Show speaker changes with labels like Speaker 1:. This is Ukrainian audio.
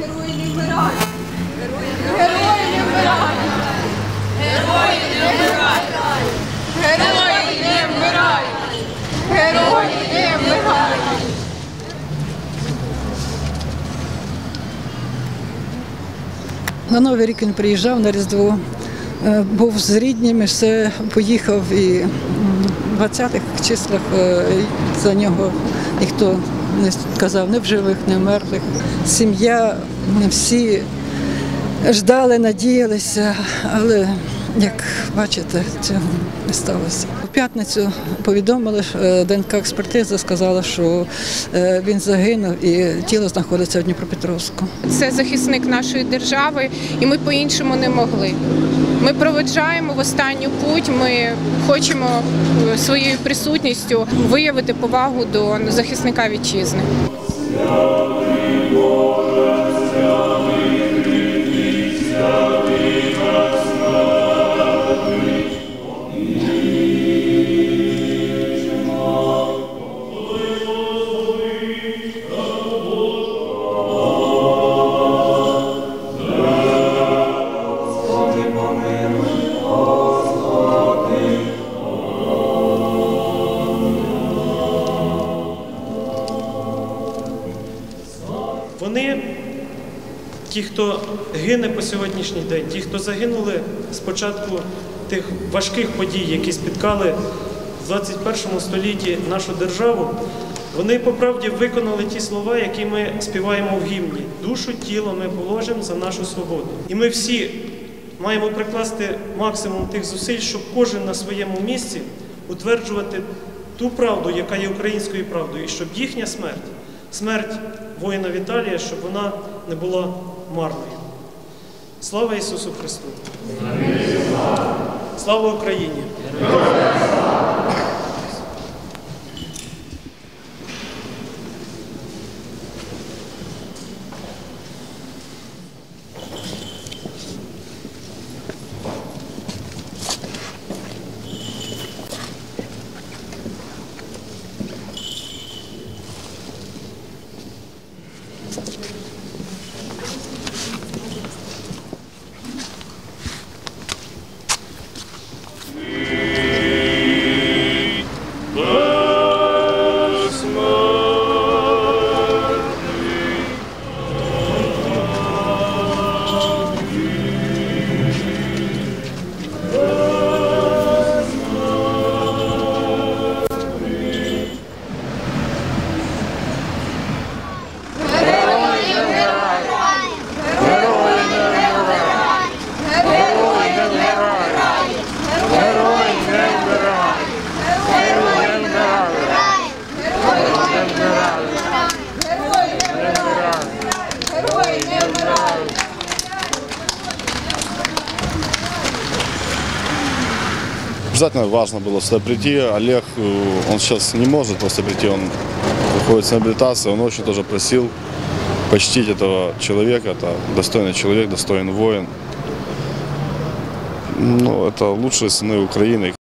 Speaker 1: Герої не вмирають! Герої
Speaker 2: На Новий рік він приїжджав на Різдво, е, був з рідними, все поїхав і в 20-х числах е, за нього ніхто не казав не в живих, не вмерлих. Сім'я всі ждали, надіялися, але як бачите, цього не сталося. У п'ятницю повідомили, що е, ДНК експертиза сказала, що е, він загинув і тіло знаходиться в Дніпропетровську.
Speaker 3: Це захисник нашої держави, і ми по-іншому не могли. Ми проведжаємо в останню путь. Ми хочемо е, своєю присутністю виявити повагу до захисника вітчизни.
Speaker 4: Вони, ті, хто гине по сьогоднішній день, ті, хто загинули з початку тих важких подій, які спіткали в 21 столітті нашу державу, вони по правді виконали ті слова, які ми співаємо в гімні. Душу, тіло ми положимо за нашу свободу. І ми всі маємо прикласти максимум тих зусиль, щоб кожен на своєму місці утверджувати ту правду, яка є українською правдою, і щоб їхня смерть, смерть воїна Віталія, щоб вона не була марною. Слава Ісусу Христу! Слава Україні!
Speaker 5: Обязательно важно было сюда прийти. Олег, э, он сейчас не может просто прийти, он находится на реабилитации. Он очень тоже просил почтить этого человека. Это достойный человек, достойный воин. Ну, это лучшие сыны Украины.